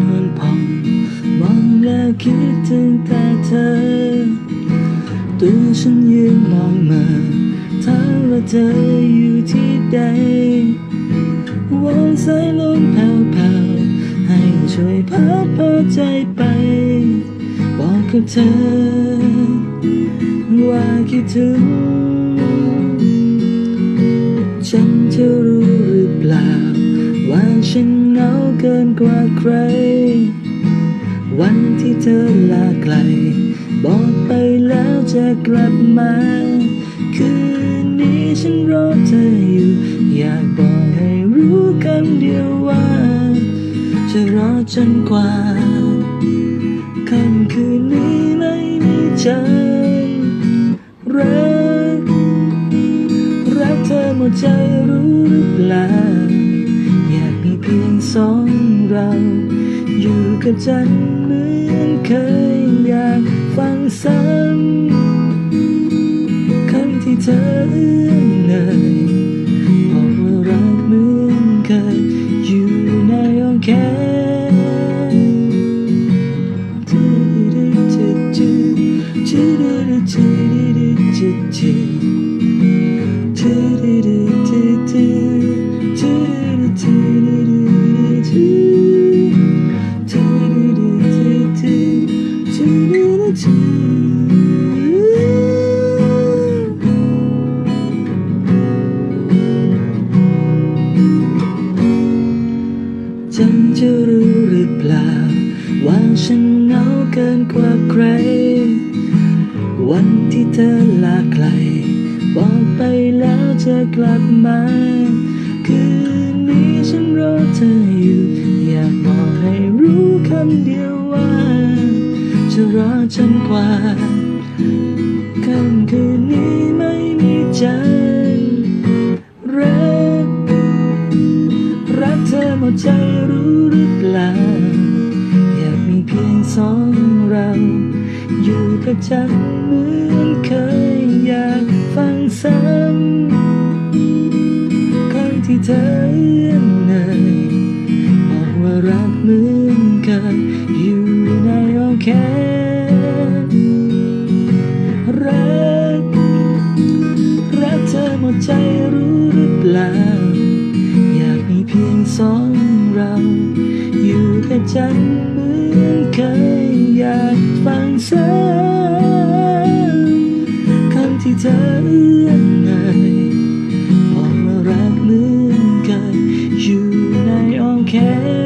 นอนผ่อนมองแล้วคิดถึงแต่เธอ ตัวฉันยืนมองมาถามว่าเธออยู่ที่ใดวอนสายลมแผ่วๆให้ช่วยพัดพาใจไป บอกกับเธอ ว่าคิดถึงฉันจะรู้หรือเปล่า ว่าฉัน เกินกว่าใคร วันที่เธอลาไกล บอกไปแล้วจะกลับมา คืนนี้ฉันรอเธออยู่ อยากบอกให้รู้คำเดียวว่า จะรอจนกว่าค่ำคืนนี้ไม่มีฉันรัก รักเธอหมดใจรู้หรือเปล่า อยากมีเพียงสองเรา อยู่กับฉันเหมือนเคยอยากฟังซ้ำคำที่เธอเอื้อนเลยบอกว่ารักเหมือนเคยอยู่ในอ้อมแขน ล่า ว่าฉันเหงาเกินกว่าใคร วันที่เธอลาไกล บอกไปแล้วจะกลับมา คืนนี้ฉันรอเธออยู่ อยากบอกให้รู้คำเดียวว่า จะรอจนกว่าค่ำคืนนี้ไม่มีใจ สองเรา อยู่กับฉันเหมือนเคยอยากฟังซ้ำครั้งที่เธอเอื้อนเนยบอกว่ารักเหมือนเคยอยู่ในอ้อมแขนรัก รักเธอหมดใจรู้หรือเปล่า อยากมีเพียงสองเรา อยู่กับฉัน เหมือนเคยอยากฟังซ้ำคำที่เธอเอื้อนเอ่ยบอกว่ารักเหมือนเคยอยู่ในอ้อมแขน